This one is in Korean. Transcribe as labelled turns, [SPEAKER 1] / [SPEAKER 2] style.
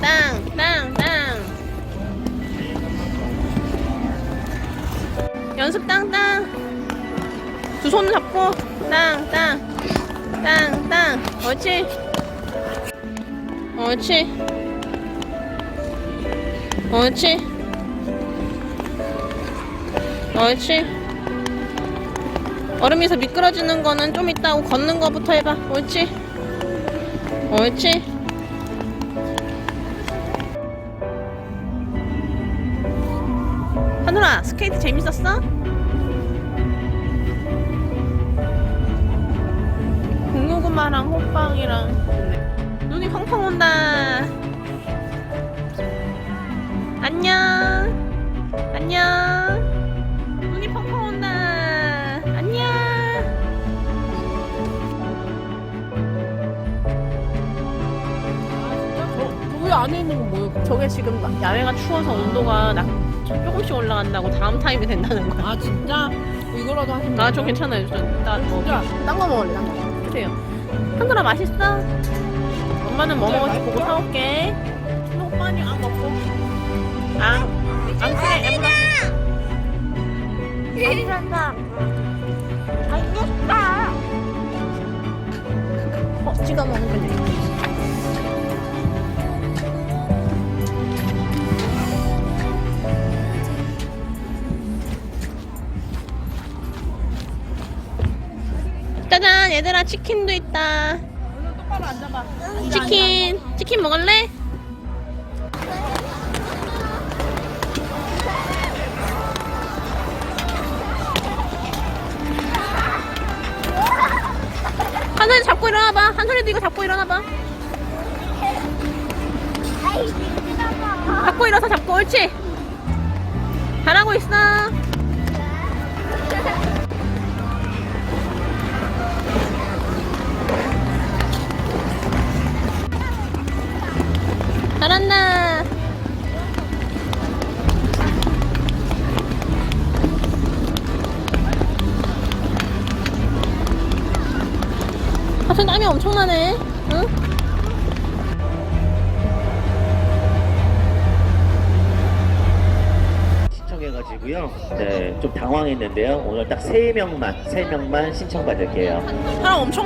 [SPEAKER 1] 땅, 땅, 땅. 연습 땅, 땅. 두 손 잡고 땅, 땅, 땅, 땅. 옳지. 옳지. 옳지. 옳지. 얼음 위에서 미끄러지는 거는 좀 있다 고 걷는 거부터 해봐. 옳지. 옳지. 스케이트 재밌었어? 공유구마랑 호빵이랑 눈이 펑펑 온다.
[SPEAKER 2] 저기 안에 있는 건 뭐예요?
[SPEAKER 1] 저게 지금 야외가 추워서 온도가 나, 조금씩 올라간다고 다음 타임이 된다는 거야.
[SPEAKER 2] 아 진짜? 이거라도 하시면
[SPEAKER 1] 나 좀 괜찮아요. 나 뭐,
[SPEAKER 2] 진짜 딴거 먹을래 딴 거.
[SPEAKER 1] 주세요. 한글아 맛있어? 엄마는 뭐 먹을지 보고 사올게.
[SPEAKER 2] 오빠니 안 먹고
[SPEAKER 1] 아, 안 그래, 예쁘다.
[SPEAKER 3] 알겠다. 알겠다.
[SPEAKER 1] 어, 찍어 먹으면 짜잔, 얘들아 치킨도 있다. 치킨, 치킨 먹을래? 한솔이 잡고 일어나봐. 한솔이도 이거 잡고 일어나봐. 잡고 일어서 잡고 옳지. 잘하고 있어. 잘한다. 아, 저 땀이 엄청나네. 응?
[SPEAKER 4] 신청해가지고요. 네, 좀 당황했는데요. 오늘 딱세 명만, 세 명만 신청받을게요.
[SPEAKER 1] 사람 엄청